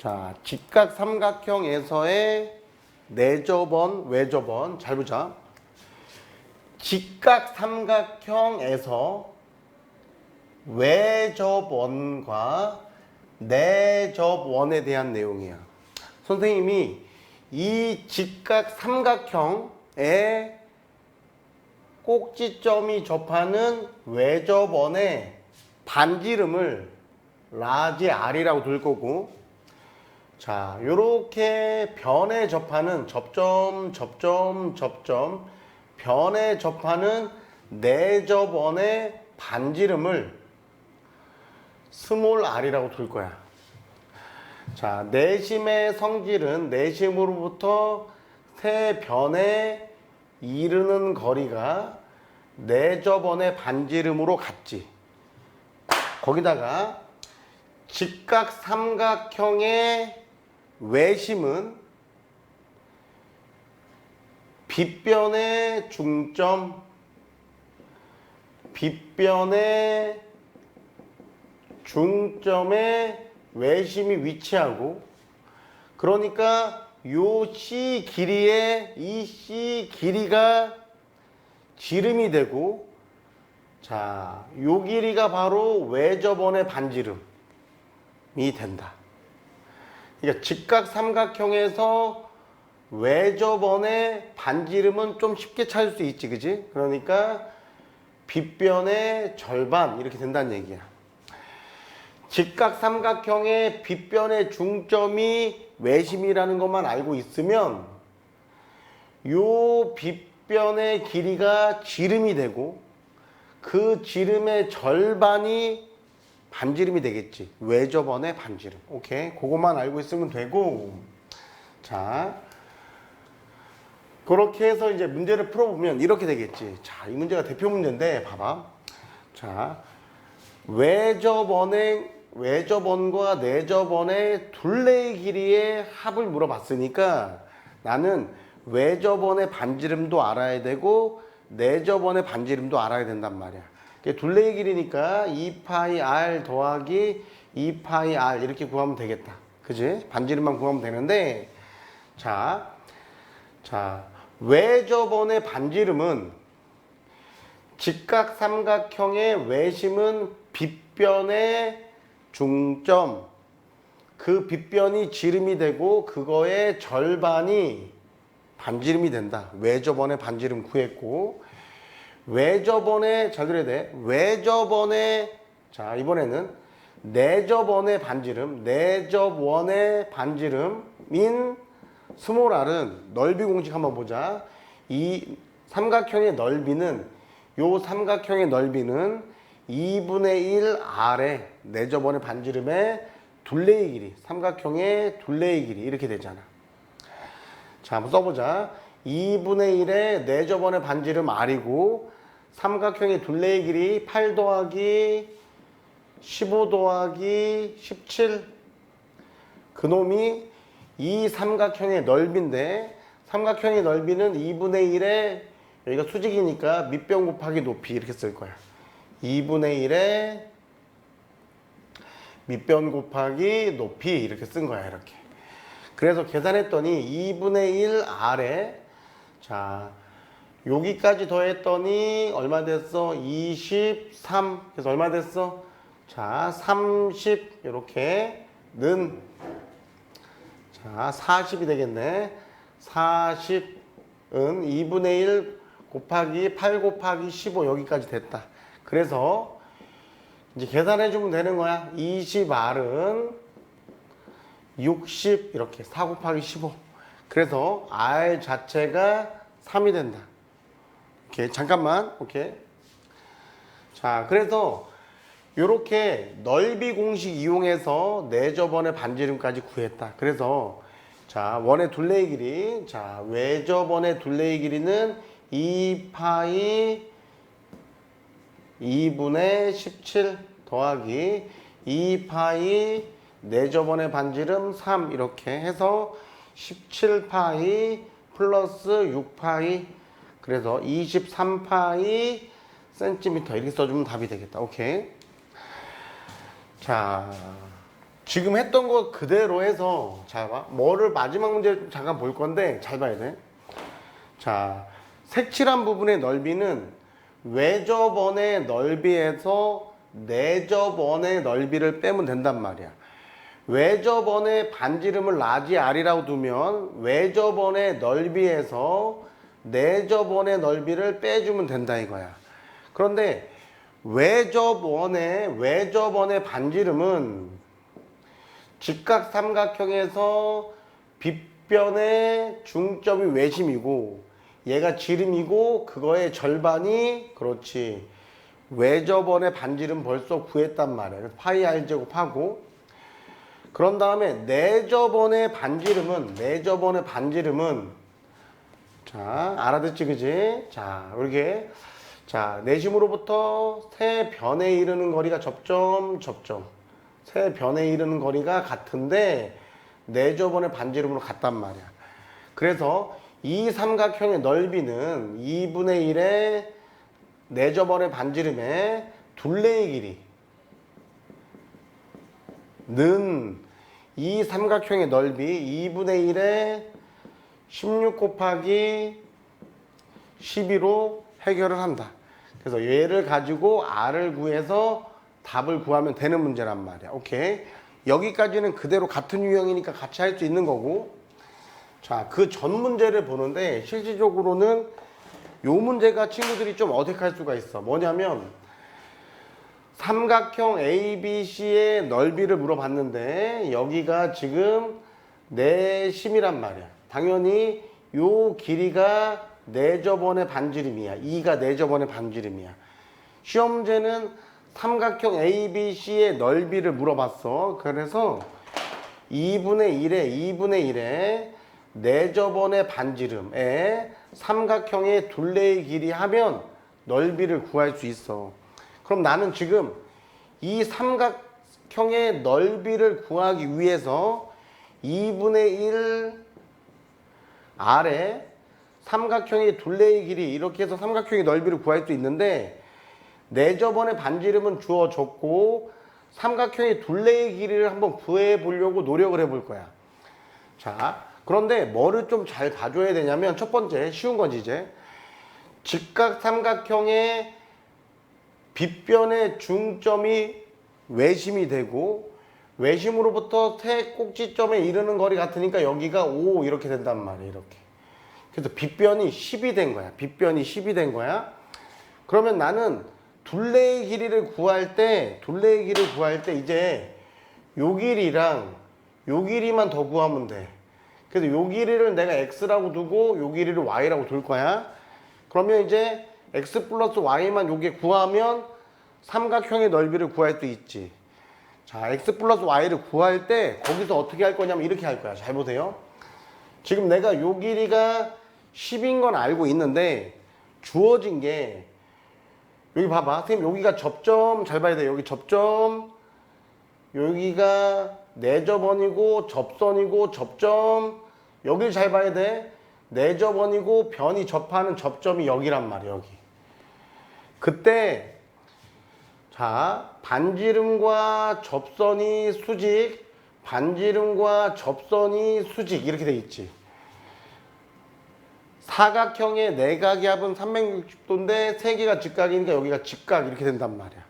자, 직각 삼각형에서의 내접원, 외접원. 잘 보자. 직각 삼각형에서 외접원과 내접원에 대한 내용이야. 선생님이 이 직각 삼각형의 꼭지점이 접하는 외접원의 반지름을 라지 R이라고 둘 거고 자, 요렇게 변에 접하는 접점, 접점, 접점, 변에 접하는 내접원의 반지름을 스몰 r이라고 둘 거야. 자, 내심의 성질은 내심으로부터 세 변에 이르는 거리가 내접원의 반지름으로 같지. 거기다가 직각 삼각형의 외심은 빗변의 중점, 빗변의 중점에 외심이 위치하고 그러니까 요 C 길이에 이 C 길이가 지름이 되고 자, 요 길이가 바로 외접원의 반지름이 된다. 그러니까 직각 삼각형에서 외접원의 반지름은 좀 쉽게 찾을 수 있지, 그지? 그러니까 빗변의 절반 이렇게 된다는 얘기야. 직각 삼각형의 빗변의 중점이 외심이라는 것만 알고 있으면 요 빗변의 길이가 지름이 되고 그 지름의 절반이 반지름이 되겠지. 외접원의 반지름. 오케이. 그것만 알고 있으면 되고. 자. 그렇게 해서 이제 문제를 풀어보면 이렇게 되겠지. 자, 이 문제가 대표 문제인데, 봐봐. 자. 외접원의, 외접원과 내접원의 둘레의 길이의 합을 물어봤으니까 나는 외접원의 반지름도 알아야 되고, 내접원의 반지름도 알아야 된단 말이야. 둘레의 길이니까 2파이 r 더하기 2파이 r 이렇게 구하면 되겠다. 그지? 반지름만 구하면 되는데 자, 자 외접원의 반지름은 직각 삼각형의 외심은 빗변의 중점 그 빗변이 지름이 되고 그거의 절반이 반지름이 된다. 외접원의 반지름 구했고 외접원의 잘 들어야 돼. 외접원의 자 이번에는 내접원의 반지름, 내접원의 반지름인 스몰 r은 넓이 공식 한번 보자. 이 삼각형의 넓이는 요 삼각형의 넓이는 2분의 1 r의 내접원의 반지름의 둘레의 길이, 삼각형의 둘레의 길이 이렇게 되잖아. 자, 한번 써보자. 2분의 1의 내접원의 반지름 r이고 삼각형의 둘레의 길이 8 더하기 15 더하기 17 그놈이 이 삼각형의 넓이인데 삼각형의 넓이는 2분의 1의 여기가 수직이니까 밑변 곱하기 높이 이렇게 쓸 거야. 2분의 1의 밑변 곱하기 높이 이렇게 쓴 거야 이렇게. 그래서 계산했더니 2분의 1 아래 자 여기까지 더했더니 얼마 됐어? 23 그래서 얼마 됐어? 자 30 이렇게 는 자, 40이 되겠네. 40은 2분의 1 곱하기 8 곱하기 15 여기까지 됐다. 그래서 이제 계산해 주면 되는 거야. 20R은 60 이렇게 4 곱하기 15. 그래서 R 자체가 3이 된다. 오케이. 잠깐만. 오케이. 자, 그래서 요렇게 넓이 공식 이용해서 내접원의 반지름까지 구했다. 그래서 자, 원의 둘레의 길이 자, 외접원의 둘레의 길이는 2파이 2분의 17 더하기 2파이 내접원의 반지름 3 이렇게 해서 17파이 플러스 6파이 그래서 23파이 센티미터 이렇게 써주면 답이 되겠다. 오케이. 자, 지금 했던 거 그대로 해서 잘 봐. 뭐를 마지막 문제 잠깐 볼 건데 잘 봐야 돼. 자, 색칠한 부분의 넓이는 외접원의 넓이에서 내접원의 넓이를 빼면 된단 말이야. 외접원의 반지름을 라지 R이라고 두면 외접원의 넓이에서 내접원의 넓이를 빼주면 된다 이거야. 그런데 외접원의 외접원의 반지름은 직각 삼각형에서 빗변의 중점이 외심이고 얘가 지름이고 그거의 절반이 그렇지 외접원의 반지름 벌써 구했단 말이야. 파이 r 제곱하고 그런 다음에 내접원의 반지름은 내접원의 반지름은 자 알아듣지 그지? 자 이렇게 자 내심으로부터 세 변에 이르는 거리가 접점 접점 세 변에 이르는 거리가 같은데 내접원의 반지름으로 같단 말이야. 그래서 이 삼각형의 넓이는 2분의 1의 내접원의 반지름의 둘레의 길이 는이 삼각형의 넓이 2분의 1의 16 곱하기 12로 해결을 한다. 그래서 얘를 가지고 R을 구해서 답을 구하면 되는 문제란 말이야. 오케이. 여기까지는 그대로 같은 유형이니까 같이 할 수 있는 거고. 자, 그 전 문제를 보는데 실질적으로는 요 문제가 친구들이 좀 어색할 수가 있어. 뭐냐면 삼각형 ABC의 넓이를 물어봤는데 여기가 지금 내심이란 말이야. 당연히 요 길이가 내저번의 반지름이야. 2가 내저번의 반지름이야. 시험제는 삼각형 ABC의 넓이를 물어봤어. 그래서 2분의 1에 2분의 1에 내저번의 반지름에 삼각형의 둘레의 길이 하면 넓이를 구할 수 있어. 그럼 나는 지금 이 삼각형의 넓이를 구하기 위해서 2분의 1 아래 삼각형의 둘레의 길이 이렇게 해서 삼각형의 넓이를 구할 수 있는데 내 저번의 반지름은 주어졌고 삼각형의 둘레의 길이를 한번 구해 보려고 노력을 해 볼 거야. 자, 그런데 뭐를 좀 잘 봐줘야 되냐면 첫 번째 쉬운 거지 이제 직각 삼각형의 빗변의 중점이 외심이 되고 외심으로부터 세 꼭지점에 이르는 거리 같으니까 여기가 5 이렇게 된단 말이에요 이렇게. 그래서 빗변이 10이 된 거야. 빗변이 10이 된 거야. 그러면 나는 둘레의 길이를 구할 때 둘레의 길이를 구할 때 이제 요 길이랑 요 길이만 더 구하면 돼. 그래서 요 길이를 내가 x라고 두고 요 길이를 y라고 둘 거야. 그러면 이제 x 플러스 y만 요게 구하면 삼각형의 넓이를 구할 수 있지. 자, x 플러스 y를 구할 때 거기서 어떻게 할 거냐면 이렇게 할 거야. 잘 보세요. 지금 내가 요 길이가 10인 건 알고 있는데 주어진 게 여기 봐봐. 선생님 여기가 접점 잘 봐야 돼. 여기 접점 여기가 내접원이고 접선이고 접점 여길 잘 봐야 돼. 내접원이고 변이 접하는 접점이 여기란 말이야. 여기. 그때 자, 반지름과 접선이 수직, 반지름과 접선이 수직 이렇게 돼 있지. 사각형의 내각압은 360도인데 세 개가 직각이니까 여기가 직각 이렇게 된단 말이야.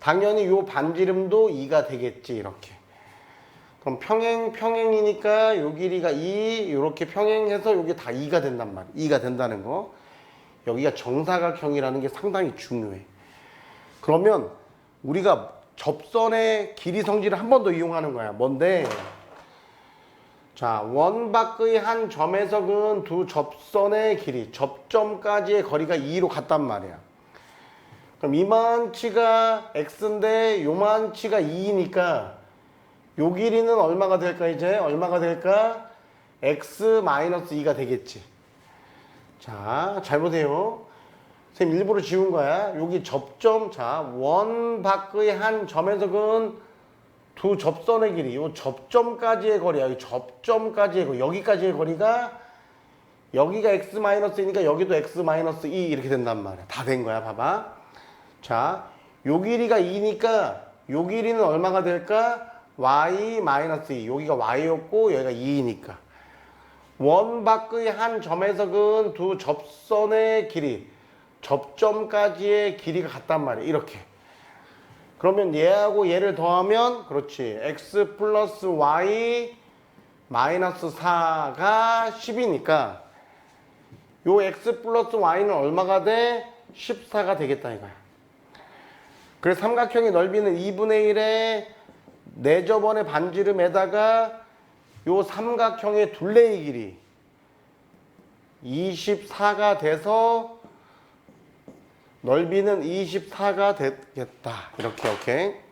당연히 요 반지름도 2가 되겠지 이렇게. 그럼 평행 평행이니까 요 길이가 2 이렇게 평행해서 여기 다 2가 된단 말이야. 2가 된다는 거. 여기가 정사각형이라는 게 상당히 중요해. 그러면 우리가 접선의 길이 성질을 한 번 더 이용하는 거야. 뭔데? 자, 원 밖의 한 점에서 그은 두 접선의 길이, 접점까지의 거리가 2로 같단 말이야. 그럼 이만치가 x인데 요만치가 2니까 요 길이는 얼마가 될까 이제? 얼마가 될까? x 마이너스 2가 되겠지. 자, 잘 보세요. 선생님 일부러 지운 거야. 여기 접점, 자, 원 밖의 한 점에서 근두 접선의 길이, 요 접점까지의 거리야. 이 접점까지의 거리, 여기까지의 거리가 여기가 x-2니까 여기도 x-2 이렇게 된단 말이야. 다 된 거야, 봐봐. 자, 요 길이가 2니까 요 길이는 얼마가 될까? y 마이너스 2 여기가 y였고 여기가 2이니까 원 밖의 한 점에서는 두 접선의 길이 접점까지의 길이가 같단 말이야 이렇게. 그러면 얘하고 얘를 더하면 그렇지. x 플러스 y 마이너스 4가 10이니까 요 x 플러스 y는 얼마가 돼? 14가 되겠다 이거야. 그래서 삼각형의 넓이는 2분의 1에 네저번의 반지름에다가 요 삼각형의 둘레의 길이 24가 돼서 넓이는 24가 되겠다. 이렇게 오케이.